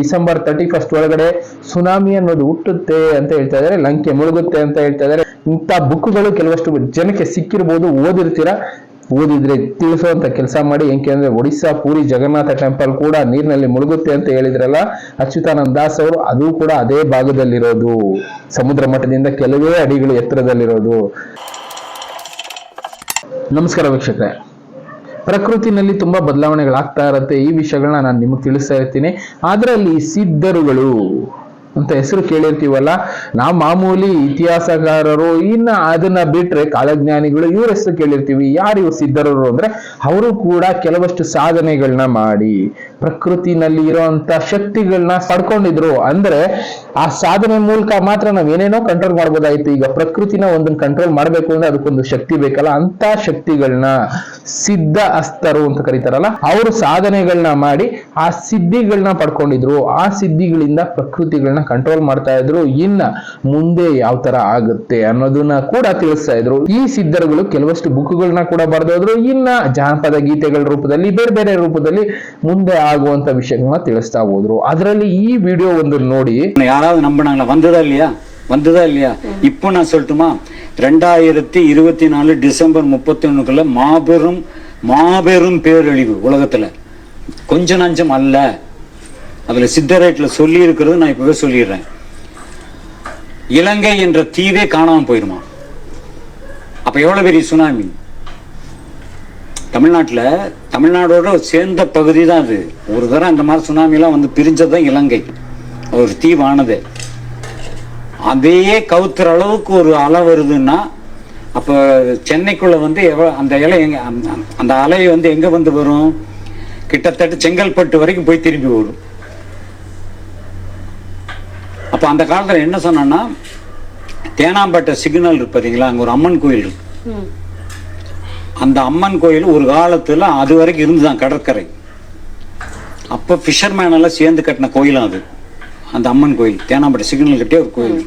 December thirty first ಒಳಗಡೆ tsunami ಅನ್ನೋದು ಹುಟ್ಟುತ್ತೆ ಅಂತ ಹೇಳ್ತಾ ಇದಾರೆ ಲಂಕೆ ಮುಳುಗುತ್ತೆ ಅಂತ ಹೇಳ್ತಾ ಇದಾರೆ ಇಂಥ ಬುಕ್ಗಳು ಕೆಲವಷ್ಟು ಜನಕ್ಕೆ ಸಿಕ್ಕಿರ್ಬೋದು, ಓದಿರ್ತೀರಾ? ಓದಿದ್ರೆ ತಿಳಿಸುವಂತ ಕೆಲಸ ಮಾಡಿ ಏಕೆ ಅಂದ್ರೆ ಒಡಿಸ್ಸಾ ಪೂರಿ ಜಗನ್ನಾಥ ಟೆಂಪಲ್ ಕೂಡ ನೀರಿನಲ್ಲಿ ಮುಳುಗುತ್ತೆ ಅಂತ ಹೇಳಿದ್ರಲ್ಲ, ಅಚ್ಯುತಾನಂದ ದಾಸ್ ಅವರು, ಅದು ಕೂಡ ಅದೇ ಭಾಗದಲ್ಲಿರೋದು. ಸಮುದ್ರ ಮಟ್ಟದಿಂದ ಕೆಲವೇ ಅಡಿಗಳು ಎತ್ತರದಲ್ಲಿರೋದು. ನಮಸ್ಕಾರ ವೀಕ್ಷಕರೇ. ಪ್ರಕೃತಿನಲ್ಲಿ ತುಂಬಾ ಬದಲಾವಣೆಗಳಾಗ್ತಾ ಇರುತ್ತೆ. ಈ ವಿಷಯಗಳನ್ನ ನಾನು ನಿಮಗೆ ತಿಳಿಸ್ತಾ ಇರ್ತೀನಿ. ಅದರಲ್ಲಿ ಸಿದ್ಧರುಗಳು. ಅಂತ ಹೆಸರು ಕೇಳಿರ್ತೀವಲ್ಲ, ನಾವು ಮಾಮೂಲಿ ಇತಿಹಾಸಗಾರರು, ಇನ್ನ ಅದನ್ನ ಬಿಟ್ರೆ ಕಾಲಜ್ಞಾನಿಗಳು ಇವ್ರ ಹೆಸರು ಕೇಳಿರ್ತೀವಿ. ಯಾರು ಇವ್ರು ಸಿದ್ಧರರು ಅಂದ್ರೆ, ಅವರು ಕೂಡ ಕೆಲವಷ್ಟು ಸಾಧನೆಗಳನ್ನ ಮಾಡಿ, ಪ್ರಕೃತಿನಲ್ಲಿ ಇರೋಂತ ಶಕ್ತಿಗಳನ್ನ ಪಡ್ಕೊಂಡಿದ್ರು. ಅಂದ್ರೆ, ಆ ಸಾಧನೆ ಮೂಲಕ ಮಾತ್ರ ನಾವ್ ಏನೇನೋ ಕಂಟ್ರೋಲ್ ಮಾಡ್ಬೋದಾಯ್ತು. ಈಗ ಪ್ರಕೃತಿನ ಒಂದನ್ನ ಕಂಟ್ರೋಲ್ ಮಾಡ್ಬೇಕು ಅಂದ್ರೆ ಅದಕ್ಕೊಂದು ಶಕ್ತಿ ಬೇಕಲ್ಲ? ಅಂತ ಶಕ್ತಿಗಳನ್ನ ಸಿದ್ಧ ಅಸ್ತರು ಅಂತ ಕರೀತಾರಲ್ಲ, ಅವರು ಸಾಧನೆಗಳನ್ನ ಮಾಡಿ ಆ ಸಿದ್ಧಿಗಳನ್ನ ಪಡ್ಕೊಂಡಿದ್ರು. ಆ ಸಿದ್ಧಿಗಳಿಂದ ಪ್ರಕೃತಿಗಳನ್ನ ಕಂಟ್ರೋಲ್ ಮಾಡ್ತಾ ಇದ್ರು ಇನ್ನ ಮುಂದೆ ಯಾವ ತರ ಆಗುತ್ತೆ ಅನ್ನೋದನ್ನ ಕೂಡ ತಿಳಿಸ್ತಾ ಇದ್ರು ಈ ಸಿದ್ಧರುಗಳು ಕೆಲವಷ್ಟು ಬುಕ್ಗಳನ್ನ ಕೂಡ ಬರೆದೋದ್ರು ಇನ್ನ ಜಾನಪದ ಗೀತೆಗಳ ರೂಪದಲ್ಲಿ ಬೇರೆ ಬೇರೆ ರೂಪದಲ್ಲಿ ಮುಂದೆ ಆಗುವಂತ ವಿಷಯಗಳನ್ನ ತಿಳಿಸ್ತಾ ಹೋದ್ರು ಅದರಲ್ಲಿ ಈ ವಿಡಿಯೋ ಒಂದು ನೋಡಿ யாராவது நம்பினாங்களா வந்ததா இல்லையா வந்ததா இல்லையா இப்போ நான் சொல்லட்டுமா ரெண்டாயிரத்தி இருபத்தி நாலு டிசம்பர் முப்பத்தி ஒண்ணுக்குள்ள மாபெரும் மாபெரும் பேரழிவு உலகத்துல கொஞ்ச நஞ்சம் அல்ல அதில் சித்த ரேட்டில் சொல்லியிருக்கிறது நான் இப்போவே சொல்லிடுறேன். இலங்கை என்ற தீவே காணாமல் போயிருமா? அப்போ எவ்வளோ பெரிய சுனாமி? தமிழ்நாட்டில் தமிழ்நாடோட சேர்ந்த பகுதி தான் அது. ஒரு தரம் அந்த மாதிரி சுனாமிலாம் வந்து பிரிஞ்சது தான் இலங்கை ஒரு தீவானது. அதையே கவுத்துற அளவுக்கு ஒரு அலை வருதுன்னா அப்போ சென்னைக்குள்ள வந்து எவ்வளோ அந்த இலை எங்க அந்த- அந்த அலை வந்து எங்கே வந்து வரும்? கிட்டத்தட்ட செங்கல்பட்டு வரைக்கும் போய் திரும்பி வரும். அப்ப அந்த காலத்துல என்ன சொன்னா தேனாம்பேட்டை சிக்னல் இருக்கு பாத்தீங்களா? அங்க ஒரு அம்மன் கோயில் இருக்கு. அந்த அம்மன் கோயில் ஒரு காலத்துல அது வரைக்கும் இருந்துதான் கடற்கரை. அப்ப ஃபிஷர்மேன் எல்லாம் சேர்ந்து கட்டின கோயிலும் அது. அந்த அம்மன் கோயில் தேனாம்பேட்டை சிக்னல் கட்டிய ஒரு கோயில்.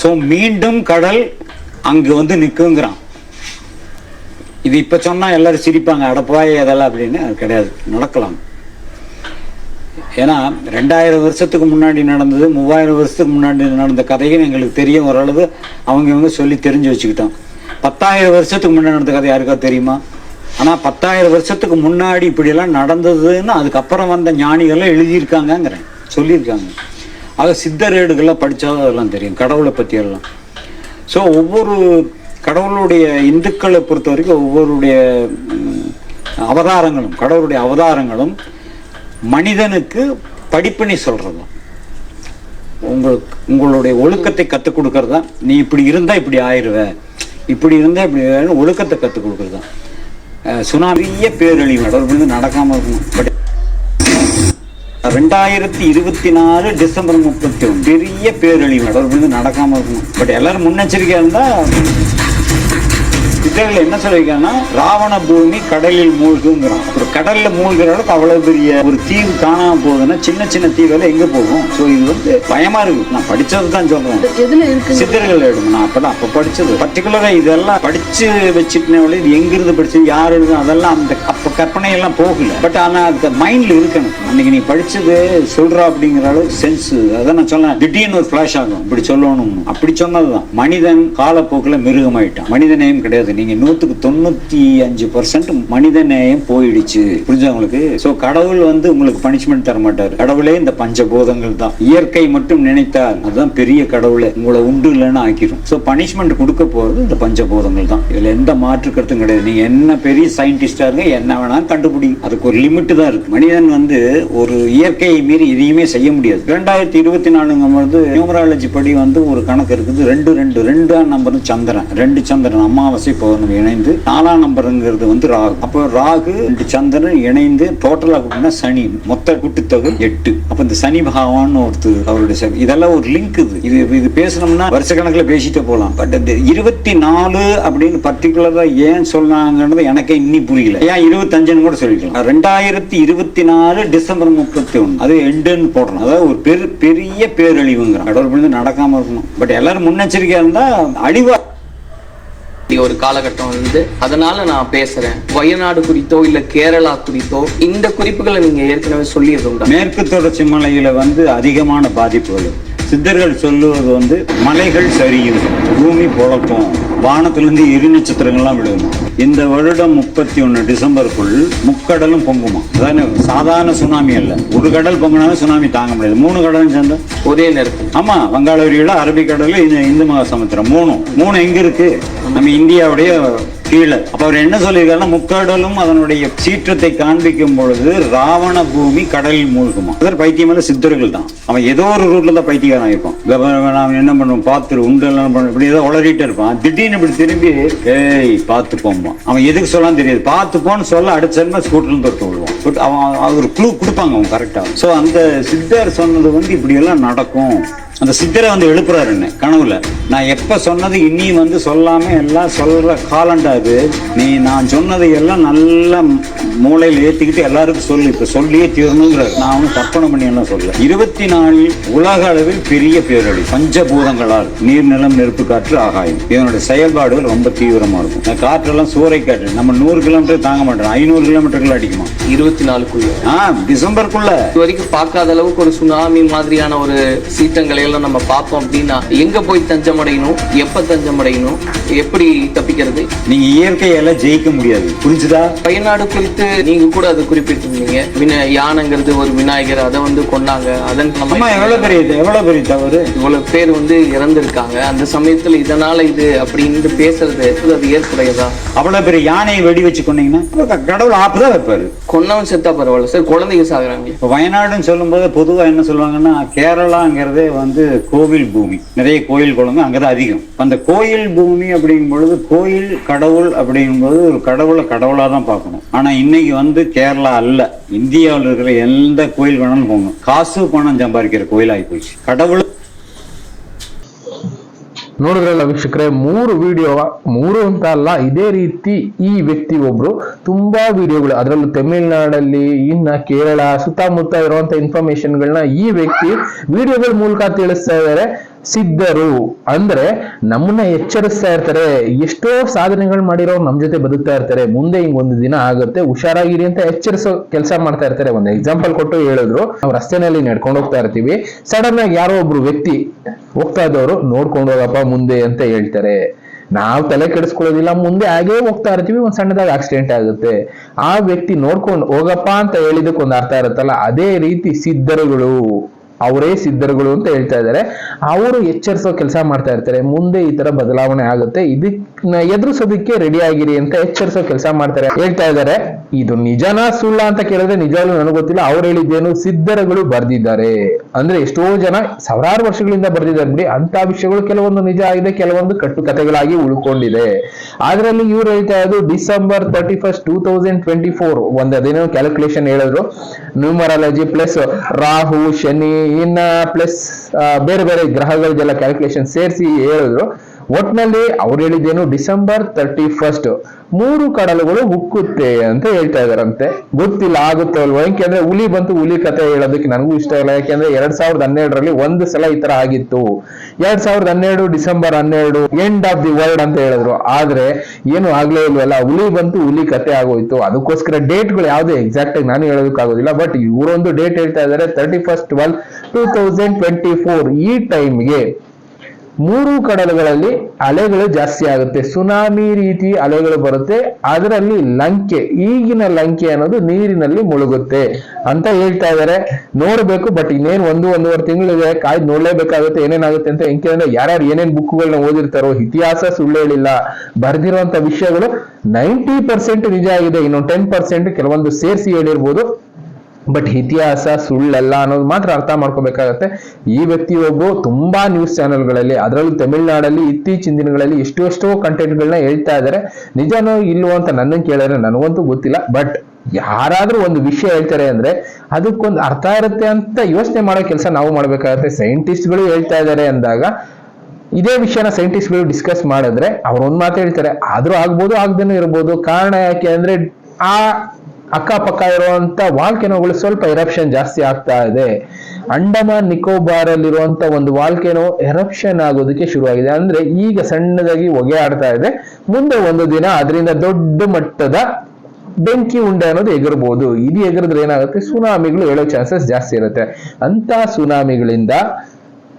ஸோ மீண்டும் கடல் அங்கு வந்து நிற்குங்கிறான் இது இப்ப சொன்னா எல்லாரும் சிரிப்பாங்க அடப்பாய் அதெல்லாம் அப்படின்னு அது கிடையாது நடக்கலாம். ஏன்னா ரெண்டாயிரம் வருஷத்துக்கு முன்னாடி நடந்தது மூவாயிரம் வருஷத்துக்கு முன்னாடி நடந்த கதையும் எங்களுக்கு தெரியும் ஓரளவு அவங்க இவங்க சொல்லி தெரிஞ்சு வச்சுக்கிட்டோம். பத்தாயிரம் வருஷத்துக்கு முன்னாடி நடந்த கதை யாருக்கா தெரியுமா? ஆனால் பத்தாயிரம் வருஷத்துக்கு முன்னாடி இப்படியெல்லாம் நடந்ததுன்னு அதுக்கப்புறம் வந்த ஞானிகள்லாம் எழுதியிருக்காங்கங்கிறேன் சொல்லியிருக்காங்க. ஆக சித்தரேடுகள்லாம் படிச்சா அதெல்லாம் தெரியும் கடவுளை பற்றியெல்லாம். ஸோ ஒவ்வொரு கடவுளுடைய இந்துக்களை பொறுத்த வரைக்கும் ஒவ்வொருடைய அவதாரங்களும் கடவுளுடைய அவதாரங்களும் மனிதனுக்கு படிப்பினை சொல்கிறதும் உங்களுக்கு உங்களுடைய ஒழுக்கத்தை கற்றுக் கொடுக்கறது? தான் நீ இப்படி இருந்தால் இப்படி ஆயிருவ. இப்படி இருந்தால் இப்படி ஒழுக்கத்தை கற்றுக் கொடுக்கறது? தான் சுனாமிய பேரழிவு நடந்து நடக்காமல் இருக்கும் பட் ரெண்டாயிரத்தி இருபத்தி நாலு டிசம்பர் முப்பத்தி ஒன்று. பெரிய பேரழிவு நடந்து நடக்காமல் இருக்கணும். பட் எல்லாரும் முன்னெச்சரிக்கையாக இருந்தால் சித்தர்கள் என்ன சொல்லியிருக்காங்கன்னா ராவண பூமி கடலில் மூழ்குங்கிறான். ஒரு கடல்ல மூழ்கிற அளவுக்கு அவ்வளவு பெரிய ஒரு தீவு காணாம போகுதுன்னா சின்ன சின்ன தீவெல்லாம் எங்க போகும்? ஸோ இது வந்து பயமா இருக்கு நான் படிச்சது தான் சொல்றேன். சித்தர்கள் எழுதும். நான் அப்பதான் அப்ப படிச்சது. பர்டிகுலரா இதெல்லாம் படிச்சு வச்சுட்டேன் இது எங்கிருந்து படிச்சது? யார் எழுதும் அதெல்லாம் அந்த இப்போ கற்பனை எல்லாம் போகல பட் ஆனால் அது மைண்டில் இருக்கணும். அன்னைக்கு நீ படித்தது சொல்கிறா அப்படிங்கிற அளவுக்கு சென்ஸ் அதான் நான் சொன்னேன். திடீர்னு ஒரு ஃப்ளாஷ் ஆகும். இப்படி சொல்லணும். அப்படி சொன்னது தான் மனிதன் காலப்போக்கில் மிருகமாயிட்டான். மனித நேயம் கிடையாது. நீங்கள் நூற்றுக்கு தொண்ணூற்றி அஞ்சு பர்சன்ட் மனித நேயம் போயிடுச்சு. புரிஞ்சா உங்களுக்கு? கடவுள் வந்து உங்களுக்கு பனிஷ்மெண்ட் தர மாட்டார் கடவுளே இந்த பஞ்சபூதங்கள் தான். இயற்கை மட்டும் நினைத்தால் அதுதான் பெரிய கடவுளை. உங்களை உண்டு இல்லைன்னு ஆக்கிரும். ஸோ பனிஷ்மெண்ட் கொடுக்க போகிறது இந்த பஞ்சபூதங்கள் தான். இதில் எந்த மாற்று கருத்தும் கிடையாது. நீங்கள் என்ன பெரிய சயின்டிஸ்டாக இருங்க என்ன வேணாலும் கண்டுபிடி அதுக்கு ஒரு லிமிட்டு தான் இருக்கு. மனிதன் வந்து ஒரு இயற்கையை மீறி எதையுமே செய்ய முடியாது. ரெண்டாயிரத்தி இருபத்தி நாலுங்கும் பொழுது நியூமராலஜி படி வந்து ஒரு கணக்கு இருக்குது. ரெண்டு ரெண்டு ரெண்டாம் நம்பர் சந்திரன். ரெண்டு சந்திரன் அமாவாசை பௌர்ணமி இணைந்து நாலாம் நம்பருங்கிறது வந்து ராகு. அப்போ ராகு ரெண்டு சந்திரன் இணைந்து டோட்டலா கூட்டினா சனி. மொத்த கூட்டுத்தொகை எட்டு. அப்ப இந்த சனி பகவான் ஒருத்தர் அவருடைய சனி இதெல்லாம் ஒரு லிங்க் இது. இது இது பேசணும்னா வருஷ கணக்கில் பேசிட்டு போகலாம். பட் இந்த இருபத்தி நாலு அப்படின்னு பர்டிகுலராக ஏன் சொன்னாங்கன்றது எனக்கே இன்னி புரியல. ஏன் இருபது இருபத்தஞ்சுன்னு கூட சொல்லிக்கலாம். ரெண்டாயிரத்தி இருபத்தி நாலு டிசம்பர் முப்பத்தி ஒண்ணு அது எண்டுன்னு போடுறோம் அதாவது ஒரு பெரு பெரிய பேரழிவுங்கிறான். கடவுள் புரிந்து நடக்காம இருக்கணும். பட் எல்லாரும் முன்னெச்சரிக்கையா இருந்தா அழிவா ஒரு காலகட்டம் வந்து அதனால நான் பேசுறேன். வயநாடு குறித்தோ இல்ல கேரளா குறித்தோ இந்த குறிப்புகளை நீங்க ஏற்கனவே சொல்லியிருந்தோம் மேற்கு தொடர்ச்சி மலையில வந்து அதிகமான பாதிப்புகள். சித்தர்கள் சொல்லுவது வந்து மலைகள் சரியும் பூமி பொழக்கும் வானத்திலிருந்து இரு நட்சத்திரங்கள்லாம் விழுகுமா. இந்த வருடம் முப்பத்தி ஒண்ணு டிசம்பருக்குள் முக்கடலும் பொங்குமா? அதான சாதாரண சுனாமி அல்ல. ஒரு கடல் பொங்கினாலும் சுனாமி தாங்க முடியாது. மூணு கடலும் சேர்ந்தா? ஒரே நேரத்தில். ஆமா வங்காள விரிகுடா அரபிக்கடல் இந்த இந்து மகாசமுத்திரம். மூணும். மூணு எங்க இருக்கு? நம்ம இந்தியாவுடைய கீழே. அப்ப அவர் என்ன சொல்லியிருக்காருன்னா முக்கடலும் அதனுடைய சீற்றத்தை காண்பிக்கும் பொழுது ராவண பூமி கடலில் மூழ்குமா? அதர் பைத்தியமான சித்தர்கள் தான். அவன் ஏதோ ஒரு ரூட்ல தான் பைத்தியக்காரன் ஆயிருப்பான். இப்ப என்ன பண்ணுவோம் பார்த்துரு உண்டு பண்ண இப்படி ஏதோ உளறிட்டு இருப்பான். திடீர்னு இப்படி திரும்பி ஏய் பார்த்து போம்பான் அவன் எதுக்கு சொல்லான்னு தெரியாது. பார்த்து போன்னு சொல்ல அடுத்த சென்ம ஸ்கூட்டர்ல தொட்டு விடுவான். அவன் ஒரு க்ளூ கொடுப்பாங்க அவன் கரெக்டா சோ அந்த சித்தர் சொன்னது வந்து இப்படி எல்லாம் நடக்கும். அந்த சித்தரை வந்து எழுப்புறாரு என்ன கனவுல. நான் எப்ப சொன்னது இனி வந்து சொல்லாம எல்லாம் சொல்ற காலண்டா அது. நீ நான் சொன்னதை எல்லாம் நல்லா மூளையில் ஏத்திக்கிட்டு எல்லாருக்கும் சொல்லு இப்ப சொல்லியே தீரணுங்கிற நான் வந்து கற்பனை பண்ணி எல்லாம் சொல்ல? இருபத்தி நாலில் உலக அளவில் பெரிய பேரழி பஞ்சபூதங்களால் நீர் நிலம் நெருப்பு காற்று ஆகாயம். இதனுடைய செயல்பாடுகள் ரொம்ப தீவிரமா இருக்கும். காற்றெல்லாம் சூறை காற்று நம்ம நூறு கிலோமீட்டர் தாங்க மாட்டோம். ஐநூறு கிலோமீட்டருக்குள்ள அடிக்குமா? இருபத்தி நாலுக்குள்ள. ஆ டிசம்பருக்குள்ள. இது வரைக்கும் பார்க்காத அளவுக்கு ஒரு சுனாமி மாதிரியான ஒரு சீற்றங்களை எல்லாம் நம்ம பார்த்தோம் அப்படின்னா எங்க போய் தஞ்சம் அடையணும் எப்ப தஞ்சம் அடையணும் எப்படி தப்பிக்கிறது? நீங்க இயற்கையெல்லாம் ஜெயிக்க முடியாது. புரிஞ்சுதா? வயநாடு குறித்து நீங்க கூட அதை குறிப்பிட்டிருந்தீங்க. வின யானைங்கிறது ஒரு விநாயகர் அதை வந்து கொண்டாங்க அதன் எவ்வளவு பெரிய எவ்வளவு பெரிய தவறு? இவ்வளவு பேர் வந்து இறந்திருக்காங்க. அந்த சமயத்துல இதனால இது அப்படின்னு பேசுறது அது ஏற்புடையதா? அவ்வளவு பெரிய யானையை வெடி வச்சு கொண்டீங்கன்னா கடவுள் ஆப்புதான் வைப்பாரு. கொன்னவன் செத்தா பரவாயில்ல. சார் குழந்தைங்க சாகுறாங்க இப்ப வயநாடுன்னு சொல்லும்போது பொதுவா என்ன சொல்லுவாங்கன்னா கேரளாங்கிறதே வந்து வந்து கோவில் பூமி. நிறைய கோயில் குளம் அங்கே தான் அதிகம். அந்த கோயில் பூமி அப்படிங்கும் பொழுது கோயில் கடவுள் அப்படிங்கும்போது ஒரு கடவுளை கடவுளாக தான் பார்க்கணும். ஆனால் இன்னைக்கு வந்து கேரளா அல்ல. இந்தியாவில் இருக்கிற எந்த கோயில் வேணாலும் போகணும். காசு பணம் சம்பாதிக்கிற கோயிலாகி போச்சு. கடவுள் ನೋಡಿದ್ರಲ್ಲ ವೀಕ್ಷಕರೇ, ಮೂರು ವಿಡಿಯೋ ಮೂರು ಅಂತ ಅಲ್ಲ, ಇದೇ ರೀತಿ ಈ ವ್ಯಕ್ತಿ ಒಬ್ರು ತುಂಬಾ ವಿಡಿಯೋಗಳು ಅದರಲ್ಲೂ ತಮಿಳುನಾಡಲ್ಲಿ, ಇನ್ನ ಕೇರಳ ಸುತ್ತಮುತ್ತ ಇರುವಂತ ಇನ್ಫಾರ್ಮೇಶನ್ಗಳನ್ನ ಈ ವ್ಯಕ್ತಿ ವಿಡಿಯೋಗಳ ಮೂಲಕ ತಿಳಿಸ್ತಾ ಇದ್ದಾರೆ ಸಿದ್ಧರು. ಅಂದ್ರೆ ನಮ್ಮನ್ನ ಎಚ್ಚರಿಸ್ತಾ ಇರ್ತಾರೆ. ಎಷ್ಟೋ ಸಾಧನೆಗಳು ಮಾಡಿರೋ ನಮ್ ಜೊತೆ ಬದುಕ್ತಾ ಇರ್ತಾರೆ. ಮುಂದೆ ಹಿಂಗ್ ಒಂದು ದಿನ ಆಗುತ್ತೆ. ಹುಷಾರಾಗಿರಿ ಅಂತ ಎಚ್ಚರಿಸೋ ಕೆಲಸ ಮಾಡ್ತಾ ಇರ್ತಾರೆ. ಒಂದು ಎಕ್ಸಾಂಪಲ್ ಕೊಟ್ಟು ಹೇಳಿದ್ರು. ನಾವು ರಸ್ತೆನಲ್ಲಿ ನಡ್ಕೊಂಡು ಹೋಗ್ತಾ ಇರ್ತೀವಿ. ಸಡನ್ ಆಗಿ ಯಾರೋ ಒಬ್ರು ವ್ಯಕ್ತಿ ಹೋಗ್ತಾ ಇದ್ದವರು, ನೋಡ್ಕೊಂಡು ಹೋಗಪ್ಪ, ಮುಂದೆ ಅಂತ ಹೇಳ್ತಾರೆ. ನಾವು ತಲೆ ಕೆಡಿಸ್ಕೊಳ್ಳೋದಿಲ್ಲ. ಮುಂದೆ ಹಾಗೇ ಹೋಗ್ತಾ ಇರ್ತೀವಿ. ಒಂದು ಸಣ್ಣದಾಗಿ ಆಕ್ಸಿಡೆಂಟ್ ಆಗುತ್ತೆ. ಆ ವ್ಯಕ್ತಿ ನೋಡ್ಕೊಂಡು ಹೋಗಪ್ಪ ಅಂತ ಹೇಳಿದಕ್ಕೆ ಒಂದು ಅರ್ಥ ಇರುತ್ತಲ್ಲ. ಅದೇ ರೀತಿ ಸಿದ್ಧರುಗಳು. ಅವರೇ ಸಿದ್ಧರುಗಳು ಅಂತ ಹೇಳ್ತಾ ಇದ್ದಾರೆ. ಅವರು ಎಚ್ಚರಿಸೋ ಕೆಲಸ ಮಾಡ್ತಾ ಇರ್ತಾರೆ. ಮುಂದೆ ಈ ತರ ಬದಲಾವಣೆ ಆಗುತ್ತೆ. ಇದನ್ನ ಎದುರಿಸೋದಕ್ಕೆ ರೆಡಿ ಆಗಿರಿ ಅಂತ ಎಚ್ಚರಿಸೋ ಕೆಲಸ ಮಾಡ್ತಾರೆ. ಹೇಳ್ತಾ ಇದ್ದಾರೆ. ಇದು ನಿಜನ ಸುಳ್ಳ ಅಂತ ಕೇಳಿದ್ರೆ ನಿಜವಾಗ್ಲೂ ನನಗೆ ಗೊತ್ತಿಲ್ಲ. ಅವ್ರು ಹೇಳಿದ್ದೇನು ಸಿದ್ಧರುಗಳು ಬರ್ದಿದ್ದಾರೆ. ಅಂದ್ರೆ ಎಷ್ಟೋ ಜನ ಸಾವಿರಾರು ವರ್ಷಗಳಿಂದ ಬರ್ದಿದ್ದಾರೆ ಬಿಡಿ. ಅಂತ ವಿಷಯಗಳು ಕೆಲವೊಂದು ನಿಜ ಆಗಿದೆ, ಕೆಲವೊಂದು ಕಟ್ಟುಕತೆಗಳಾಗಿ ಉಳ್ಕೊಂಡಿದೆ. ಅದರಲ್ಲಿ ಇವ್ರು ಹೇಳ್ತಾ ಇರೋದು December thirty first two thousand twenty four ಒಂದ್ ಅದೇನೋ ಕ್ಯಾಲ್ಕುಲೇಷನ್ ಹೇಳಿದ್ರು. ನ್ಯೂಮರಾಲಜಿ ಪ್ಲಸ್ ರಾಹು ಶನಿ ಇನ್ನ ಪ್ಲಸ್ ಬೇರೆ ಬೇರೆ ಗ್ರಹಗಳಿಗೆಲ್ಲ ಕ್ಯಾಲ್ಕುಲೇಷನ್ ಸೇರಿಸಿ ಹೇಳಿದ್ರು. ಒಟ್ನಲ್ಲಿ ಅವ್ರು ಹೇಳಿದ್ದೇನು, ಡಿಸೆಂಬರ್ ತರ್ಟಿ ಫಸ್ಟ್ ಮೂರು ಕಡಲುಗಳು ಉಕ್ಕುತ್ತೆ ಅಂತ ಹೇಳ್ತಾ ಇದಾರಂತೆ ಗೊತ್ತಿಲ್ಲ, ಆಗುತ್ತೋ ಅಲ್ವಾ? ಯಾಕೆಂದ್ರೆ ಹುಲಿ ಬಂತು, ಹುಲಿ ಕತೆ ಹೇಳೋದಕ್ಕೆ ನನಗೂ ಇಷ್ಟ ಇಲ್ಲ. ಯಾಕೆಂದ್ರೆ ಎರಡ್ ಸಾವಿರದ ಹನ್ನೆರಡರಲ್ಲಿ ಒಂದು ಸಲ ಈ ತರ ಆಗಿತ್ತು. ಎರಡ್ ಸಾವಿರದ ಹನ್ನೆರಡು, ಡಿಸೆಂಬರ್ ಹನ್ನೆರಡು ಎಂಡ್ ಆಫ್ ದಿ ವರ್ಲ್ಡ್ ಅಂತ ಹೇಳಿದ್ರು. ಆದ್ರೆ ಏನು ಆಗ್ಲೇ ಇಲ್ವಲ್ಲ, ಹುಲಿ ಬಂತು, ಹುಲಿ ಕತೆ ಆಗೋಯ್ತು. ಅದಕ್ಕೋಸ್ಕರ ಡೇಟ್ಗಳು ಯಾವ್ದೇ ಎಕ್ಸಾಕ್ಟ್ ಆಗಿ ನಾನು ಹೇಳೋದಕ್ಕಾಗೋದಿಲ್ಲ. ಬಟ್ ಇವರೊಂದು ಡೇಟ್ ಹೇಳ್ತಾ ಇದ್ದಾರೆ thirty first twelve two thousand twenty four ಈ ಟೈಮ್ಗೆ ಮೂರು ಕಡಲುಗಳಲ್ಲಿ ಅಲೆಗಳು ಜಾಸ್ತಿ ಆಗುತ್ತೆ. ಸುನಾಮಿ ರೀತಿ ಅಲೆಗಳು ಬರುತ್ತೆ. ಅದರಲ್ಲಿ ಲಂಕೆ, ಈಗಿನ ಲಂಕೆ ಅನ್ನೋದು ನೀರಿನಲ್ಲಿ ಮುಳುಗುತ್ತೆ ಅಂತ ಹೇಳ್ತಾ ಇದಾರೆ. ನೋಡ್ಬೇಕು ಬಟ್ ಇನ್ನೇನ್ ಒಂದು, ಒಂದೂವರೆ ತಿಂಗಳಿದೆ, ಕಾಯ್ದು ನೋಡ್ಲೇಬೇಕಾಗುತ್ತೆ ಏನೇನಾಗುತ್ತೆ ಅಂತ ಯಾಕೆಂದ್ರೆ ಯಾರ್ಯಾರು ಏನೇನ್ ಬುಕ್ಗಳನ್ನ ಓದಿರ್ತಾರೋ, ಇತಿಹಾಸ ಸುಳ್ಳು ಹೇಳಿಲ್ಲ ಬರ್ದಿರುವಂತ ವಿಷಯಗಳು ನೈಂಟಿ ಪರ್ಸೆಂಟ್ ನಿಜ ಆಗಿದೆ ಇನ್ನೊಂದು ಟೆನ್ ಪರ್ಸೆಂಟ್ ಕೆಲವೊಂದು ಸೇರಿಸಿ ಹೇಳಿರ್ಬೋದು. ಬಟ್ ಇತಿಹಾಸ, ಸುಳ್ಳಲ್ಲ ಅನ್ನೋದು ಮಾತ್ರ ಅರ್ಥ ಮಾಡ್ಕೋಬೇಕಾಗತ್ತೆ. ಈ ವ್ಯಕ್ತಿ ಒಬ್ಬ ತುಂಬಾ ನ್ಯೂಸ್ ಚಾನೆಲ್ಗಳಲ್ಲಿ ಅದರಲ್ಲೂ ತಮಿಳ್ನಾಡಲ್ಲಿ ಇತ್ತೀಚಿನ ದಿನಗಳಲ್ಲಿ ಎಷ್ಟೋ ಎಷ್ಟೋ ಕಂಟೆಂಟ್ಗಳನ್ನ ಹೇಳ್ತಾ ಇದ್ದಾರೆ ನಿಜನೋ ಇಲ್ವೋ ಅಂತ ನನ್ನನ್ನು ಕೇಳಿದ್ರೆ ನನಗಂತೂ ಗೊತ್ತಿಲ್ಲ. ಬಟ್ ಯಾರಾದ್ರೂ ಒಂದು ವಿಷಯ ಹೇಳ್ತಾರೆ ಅಂದ್ರೆ ಅದಕ್ಕೊಂದು ಅರ್ಥ ಇರುತ್ತೆ ಅಂತ ಯೋಚನೆ ಮಾಡೋ ಕೆಲಸ ನಾವು ಮಾಡ್ಬೇಕಾಗತ್ತೆ. ಸೈಂಟಿಸ್ಟ್ಗಳು ಹೇಳ್ತಾ ಇದ್ದಾರೆ ಅಂದಾಗ ಇದೇ ವಿಷಯನ ಸೈಂಟಿಸ್ಟ್ಗಳು ಡಿಸ್ಕಸ್ ಮಾಡಿದ್ರೆ ಅವ್ರು ಒಂದ್ ಮಾತು ಹೇಳ್ತಾರೆ. ಆದ್ರೂ ಆಗ್ಬೋದು, ಆಗ್ದೇನೂ ಇರ್ಬೋದು. ಕಾರಣ ಯಾಕೆ ಅಂದ್ರೆ ಆ ಅಕ್ಕಪಕ್ಕ ಇರುವಂತ ವಾಲ್ಕೆನೋಗಳು ಸ್ವಲ್ಪ ಎರಪ್ಷನ್ ಜಾಸ್ತಿ ಆಗ್ತಾ ಇದೆ. ಅಂಡಮಾನ್ ನಿಕೋಬಾರ್ ಅಲ್ಲಿರುವಂತ ಒಂದು ವಾಲ್ಕೆನೋ ಎರಪ್ಷನ್ ಆಗೋದಕ್ಕೆ ಶುರುವಾಗಿದೆ. ಅಂದ್ರೆ ಈಗ ಸಣ್ಣದಾಗಿ ಹೊಗೆ ಆಡ್ತಾ ಇದೆ. ಮುಂದೆ ಒಂದು ದಿನ ಅದರಿಂದ ದೊಡ್ಡ ಮಟ್ಟದ ಬೆಂಕಿ ಉಂಡೆ ಅನ್ನೋದು ಎಗರ್ಬೋದು. ಇದು ಎಗರಿದ್ರೆ ಏನಾಗುತ್ತೆ? ಸುನಾಮಿಗಳು ಹೇಳೋ ಚಾನ್ಸಸ್ ಜಾಸ್ತಿ ಇರುತ್ತೆ. ಅಂತ ಸುನಾಮಿಗಳಿಂದ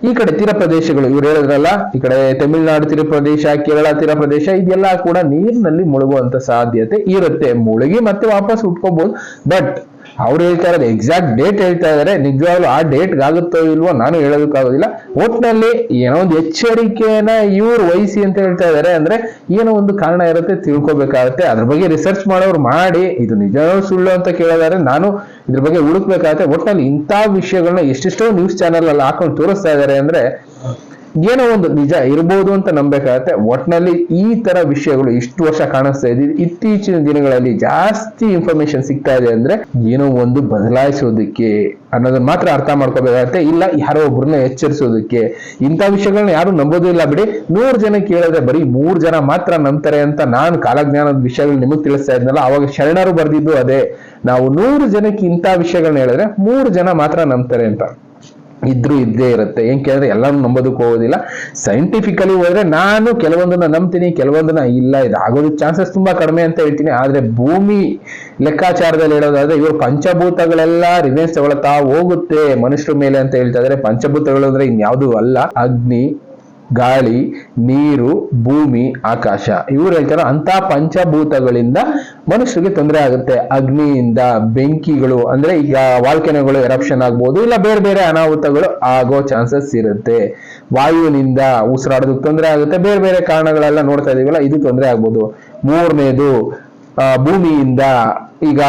ಈ ಕಡೆ ತೀರ ಪ್ರದೇಶಗಳು ಇವ್ರು ಹೇಳಿದ್ರಲ್ಲ, ಈ ಕಡೆ ತಮಿಳುನಾಡು ತೀರ ಪ್ರದೇಶ, ಕೇರಳ ತೀರ ಪ್ರದೇಶ, ಇದೆಲ್ಲ ಕೂಡ ನೀರಿನಲ್ಲಿ ಮುಳುಗುವಂತ ಸಾಧ್ಯತೆ ಇರುತ್ತೆ. ಮುಳುಗಿ ಮತ್ತೆ ವಾಪಸ್ ಉಟ್ಕೋಬಹುದು ಬಟ್ ಅವ್ರು ಹೇಳ್ತಾ ಇರೋದು ಎಕ್ಸಾಕ್ಟ್ ಡೇಟ್ ಹೇಳ್ತಾ ಇದಾರೆ. ನಿಜವಾಗ್ಲೂ ಆ ಡೇಟ್ ಆಗುತ್ತೋ ಇಲ್ವೋ ನಾನು ಹೇಳೋದಕ್ಕಾಗೋದಿಲ್ಲ. ಒಟ್ನಲ್ಲಿ ಏನೋ ಒಂದು ಎಚ್ಚರಿಕೆಯನ್ನ ಇವ್ರು ವಹಿಸಿ ಅಂತ ಹೇಳ್ತಾ ಇದಾರೆ. ಅಂದ್ರೆ ಏನೋ ಒಂದು ಕಾರಣ ಇರುತ್ತೆ, ತಿಳ್ಕೊಬೇಕಾಗತ್ತೆ. ಅದ್ರ ಬಗ್ಗೆ ರಿಸರ್ಚ್ ಮಾಡೋರು ಮಾಡಿ, ಇದು ನಿಜವೂ ಸುಳ್ಳು ಅಂತ ಕೇಳೋದಾದ್ರೆ ನಾನು ಇದ್ರ ಬಗ್ಗೆ ಹುಡುಕ್ಬೇಕಾಗತ್ತೆ. ಒಟ್ನಲ್ಲಿ ಇಂಥ ವಿಷಯಗಳನ್ನ ಎಷ್ಟೆಷ್ಟೋ ನ್ಯೂಸ್ ಚಾನೆಲ್ ಅಲ್ಲಿ ಹಾಕೊಂಡು ತೋರಿಸ್ತಾ ಇದಾರೆ ಅಂದ್ರೆ ಏನೋ ಒಂದು ನಿಜ ಇರ್ಬೋದು ಅಂತ ನಂಬೇಕಾಗತ್ತೆ. ಒಟ್ನಲ್ಲಿ ಈ ತರ ವಿಷಯಗಳು ಇಷ್ಟು ವರ್ಷ ಕಾಣಿಸ್ತಾ ಇದೆ. ಇತ್ತೀಚಿನ ದಿನಗಳಲ್ಲಿ ಜಾಸ್ತಿ ಇನ್ಫಾರ್ಮೇಶನ್ ಸಿಗ್ತಾ ಇದೆ ಅಂದ್ರೆ ಏನೋ ಒಂದು ಬದಲಾಯಿಸೋದಕ್ಕೆ ಅನ್ನೋದನ್ನ ಮಾತ್ರ ಅರ್ಥ ಮಾಡ್ಕೋಬೇಕಾಗತ್ತೆ. ಇಲ್ಲ, ಯಾರೋ ಒಬ್ರನ್ನ ಎಚ್ಚರಿಸೋದಕ್ಕೆ. ಇಂಥ ವಿಷಯಗಳನ್ನ ಯಾರು ನಂಬೋದು ಇಲ್ಲ. ಬಿಡಿ, ನೂರು ಜನ ಕೇಳಿದ್ರೆ ಬರೀ ಮೂರ್ ಜನ ಮಾತ್ರ ನಂಬ್ತಾರೆ ಅಂತ ನಾನು ಕಾಲಜ್ಞಾನದ ವಿಷಯಗಳು ನಿಮಗೆ ತಿಳಿಸ್ತಾ ಇದ್ನಲ್ಲ, ಅವಾಗ ಶರಣರು ಬರ್ದಿದ್ದು ಅದೇ. ನಾವು ನೂರು ಜನಕ್ಕೆ ಇಂಥ ವಿಷಯಗಳನ್ನ ಹೇಳಿದ್ರೆ ಮೂರು ಜನ ಮಾತ್ರ ನಂಬ್ತಾರೆ ಅಂತ. ಇದ್ರೂ ಇದ್ದೇ ಇರುತ್ತೆ. ಏನ್ ಕೇಳಿದ್ರೆ ಎಲ್ಲರೂ ನಂಬೋದಕ್ಕೆ ಹೋಗೋದಿಲ್ಲ. ಸೈಂಟಿಫಿಕಲಿ ಹೋದ್ರೆ ನಾನು ಕೆಲವೊಂದನ್ನ ನಂಬ್ತೀನಿ, ಕೆಲವೊಂದನ್ನ ಇಲ್ಲ. ಇದು ಆಗೋದು ಚಾನ್ಸಸ್ ತುಂಬಾ ಕಡಿಮೆ ಅಂತ ಹೇಳ್ತೀನಿ. ಆದ್ರೆ ಭೂಮಿ ಲೆಕ್ಕಾಚಾರದಲ್ಲಿ ಹೇಳೋದಾದ್ರೆ ಇವರು ಪಂಚಭೂತಗಳೆಲ್ಲ ರಿವೆನ್ಸ್ ತಗೊಳ್ತಾ ಹೋಗುತ್ತೆ ಮನುಷ್ಯರ ಮೇಲೆ ಅಂತ ಹೇಳ್ತಾ ಇದ್ರೆ. ಪಂಚಭೂತಗಳು ಅಂದ್ರೆ ಇನ್ಯಾವುದೂ ಅಲ್ಲ. ಅಗ್ನಿ ಗಾಳಿ, ನೀರು, ಭೂಮಿ, ಆಕಾಶ. ಇವ್ರು ಹೇಳ್ತಾರೆ ಅಂತ ಪಂಚಭೂತಗಳಿಂದ ಮನುಷ್ಯರಿಗೆ ತೊಂದರೆ ಆಗುತ್ತೆ. ಅಗ್ನಿಯಿಂದ ಬೆಂಕಿಗಳು, ಅಂದ್ರೆ ಈಗ ವಾಲ್ಕೆನಗಳು ಎರಪ್ಷನ್ ಆಗ್ಬೋದು, ಇಲ್ಲ ಬೇರೆ ಬೇರೆ ಅನಾಹುತಗಳು ಆಗೋ ಚಾನ್ಸಸ್ ಇರುತ್ತೆ. ವಾಯುವಿನಿಂದ ಉಸಿರಾಡೋದಕ್ಕೆ ತೊಂದರೆ ಆಗುತ್ತೆ. ಬೇರೆ ಬೇರೆ ಕಾರಣಗಳೆಲ್ಲ ನೋಡ್ತಾ ಇದೀವಲ್ಲ, ಇದು ತೊಂದರೆ ಆಗ್ಬೋದು. ಮೂರನೇದು ಭೂಮಿಯಿಂದ ಈಗ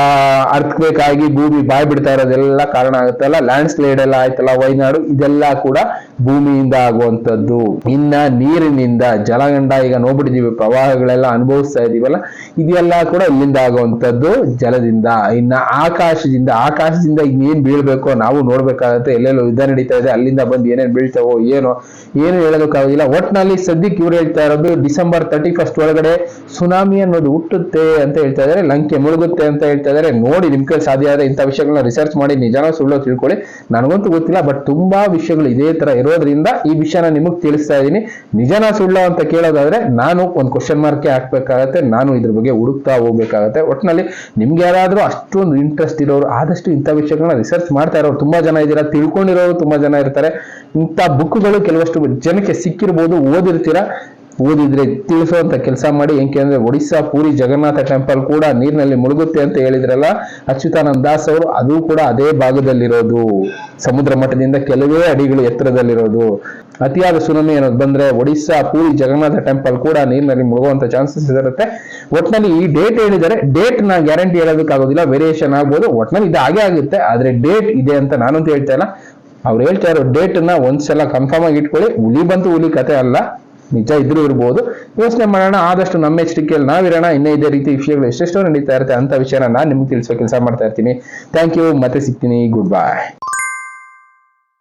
ಅರ್ಥಕ್ವೇಕ್ ಆಗಿ ಭೂಮಿ ಬಾಯ್ ಬಿಡ್ತಾ ಇರೋದೆಲ್ಲ ಕಾರಣ ಆಗುತ್ತಲ್ಲ? ಲ್ಯಾಂಡ್ ಸ್ಲೈಡ್ ಎಲ್ಲ ಆಯ್ತಲ್ಲ, ವೈನಾಡು? ಇದೆಲ್ಲ ಕೂಡ ಭೂಮಿಯಿಂದ ಆಗುವಂಥದ್ದು. ಇನ್ನ ನೀರಿನಿಂದ, ಜಲಗಂಡ, ಈಗ ನೋಡ್ಬಿಟ್ಟಿದೀವಿ, ಪ್ರವಾಹಗಳೆಲ್ಲ ಅನುಭವಿಸ್ತಾ ಇದೀವಲ್ಲ, ಇದೆಲ್ಲ ಕೂಡ ಇಲ್ಲಿಂದ ಆಗುವಂಥದ್ದು ಜಲದಿಂದ. ಇನ್ನ ಆಕಾಶದಿಂದ ಆಕಾಶದಿಂದ ಇನ್ನೇನ್ ಬೀಳ್ಬೇಕೋ ನಾವು ನೋಡ್ಬೇಕಾಗತ್ತೆ. ಎಲ್ಲೆಲ್ಲೋ ಯುದ್ಧ ನಡೀತಾ ಇದೆ, ಅಲ್ಲಿಂದ ಬಂದು ಏನೇನ್ ಬೀಳ್ತಾವೋ, ಏನೋ, ಏನು ಹೇಳೋದಕ್ಕಾಗೋದಿಲ್ಲ. ಒಟ್ನಲ್ಲಿ ಸದ್ಯಕ್ಕೆ ಇವ್ರು ಹೇಳ್ತಾ ಇರೋದು, ಡಿಸೆಂಬರ್ ತರ್ಟಿ ಫಸ್ಟ್ ಒಳಗಡೆ ಸುನಾಮಿ ಅನ್ನೋದು ಹುಟ್ಟುತ್ತೆ ಅಂತ ಹೇಳ್ತಾ ಇದಾರೆ ಲಂಕೆ ಮುಳುಗುತ್ತೆ ಅಂತ ಹೇಳ್ತಾ ಇದ್ದಾರೆ ನೋಡಿ, ನಿಮ್ ಕೈ ಸಾಧ್ಯ ಆದ್ರೆ ಇಂಥ ವಿಷಯಗಳನ್ನ ರಿಸರ್ಚ್ ಮಾಡಿ, ನಿಜಾನ ಸುಳ್ಳು ತಿಳ್ಕೊಳ್ಳಿ. ನನಗಂತೂ ಗೊತ್ತಿಲ್ಲ ಬಟ್ ತುಂಬಾ ವಿಷಯಗಳು ಇದೇ ತರ ಇರೋದ್ರಿಂದ ಈ ವಿಷಯನ ನಿಮಗ್ ತಿಳಿಸ್ತಾ ಇದ್ದೀನಿ ನಿಜನ ಸುಳ್ಳು ಅಂತ ಕೇಳೋದಾದ್ರೆ ನಾನು ಒಂದು ಕ್ವಶನ್ ಮಾರ್ಕೆ ಹಾಕ್ಬೇಕಾಗತ್ತೆ, ನಾನು ಇದ್ರ ಬಗ್ಗೆ ಹುಡುಕ್ತಾ ಹೋಗ್ಬೇಕಾಗತ್ತೆ. ಒಟ್ಟಿನಲ್ಲಿ ನಿಮ್ಗೆ ಯಾರಾದ್ರೂ ಅಷ್ಟೊಂದು ಇಂಟ್ರೆಸ್ಟ್ ಇರೋರು, ಆದಷ್ಟು ಇಂಥ ವಿಷಯಗಳನ್ನ ರಿಸರ್ಚ್ ಮಾಡ್ತಾ ಇರೋರು ತುಂಬಾ ಜನ ಇದ್ದೀರಾ? ತಿಳ್ಕೊಂಡಿರೋರು ತುಂಬಾ ಜನ ಇರ್ತಾರೆ. ಇಂಥ ಬುಕ್ಗಳು ಕೆಲವಷ್ಟು ಜನಕ್ಕೆ ಸಿಕ್ಕಿರ್ಬೋದು, ಓದಿರ್ತೀರಾ? ಓದಿದ್ರೆ ತಿಳಿಸುವಂತ ಕೆಲಸ ಮಾಡಿ ಏಕೆಂದ್ರೆ ಒಡಿಸ್ಸಾ ಪೂರಿ ಜಗನ್ನಾಥ ಟೆಂಪಲ್ ಕೂಡ ನೀರಿನಲ್ಲಿ ಮುಳುಗುತ್ತೆ ಅಂತ ಹೇಳಿದ್ರಲ್ಲ, ಅಚ್ಯುತಾನಂದ ದಾಸ್ ಅವರು, ಅದು ಕೂಡ ಅದೇ ಭಾಗದಲ್ಲಿರೋದು. ಸಮುದ್ರ ಮಠದಿಂದ ಕೆಲವೇ ಅಡಿಗಳು ಎತ್ತರದಲ್ಲಿರೋದು. ಅತಿಯಾದ ಸುನಾಮಿ ಅನ್ನೋದು ಬಂದ್ರೆ ಒಡಿಸ್ಸಾ ಪೂರಿ ಜಗನ್ನಾಥ ಟೆಂಪಲ್ ಕೂಡ ನೀರಿನಲ್ಲಿ ಮುಳುಗುವಂತ ಚಾನ್ಸಸ್ ಇರುತ್ತೆ. ಒಟ್ನಲ್ಲಿ ಈ ಡೇಟ್ ಹೇಳಿದರೆ ಡೇಟ್ನ ಗ್ಯಾರಂಟಿ ಹೇಳೋದಕ್ಕಾಗೋದಿಲ್ಲ ವೇರಿಯೇಷನ್ ಆಗ್ಬೋದು. ಒಟ್ನಲ್ಲಿ ಇದು ಹಾಗೆ ಆಗುತ್ತೆ, ಆದ್ರೆ ಡೇಟ್ ಇದೆ ಅಂತ ನಾನಂತೂ ಹೇಳ್ತಾ ಇಲ್ಲ. ಅವ್ರು ಹೇಳ್ತಾ ಇರೋ ಡೇಟ್ನ ಒಂದ್ಸಲ ಕನ್ಫರ್ಮ್ ಆಗಿ ಇಟ್ಕೊಳ್ಳಿ. ಹುಲಿ ಬಂತು ಹುಲಿ ಕತೆ ಅಲ್ಲ. ನಿಜ ಇದ್ರೂ ಇರ್ಬೋದು. ಯೋಚನೆ ಮಾಡೋಣ, ಆದಷ್ಟು ನಮ್ಮ ಎಚ್ಚರಿಕೆಯಲ್ಲಿ ನಾವಿರೋಣ. ಇನ್ನೇ ಇದೇ ರೀತಿ ವಿಷಯಗಳು ಎಷ್ಟೆಷ್ಟೋ ನಡೀತಾ ಇರುತ್ತೆ ಅಂತ ವಿಷಯನ ನಾನು ನಿಮ್ಗೆ ತಿಳಿಸೋ ಕೆಲಸ ಮಾಡ್ತಾ ಇರ್ತೀನಿ. ಥ್ಯಾಂಕ್ ಯು ಮತ್ತೆ ಸಿಗ್ತೀನಿ. ಗುಡ್ ಬಾಯ್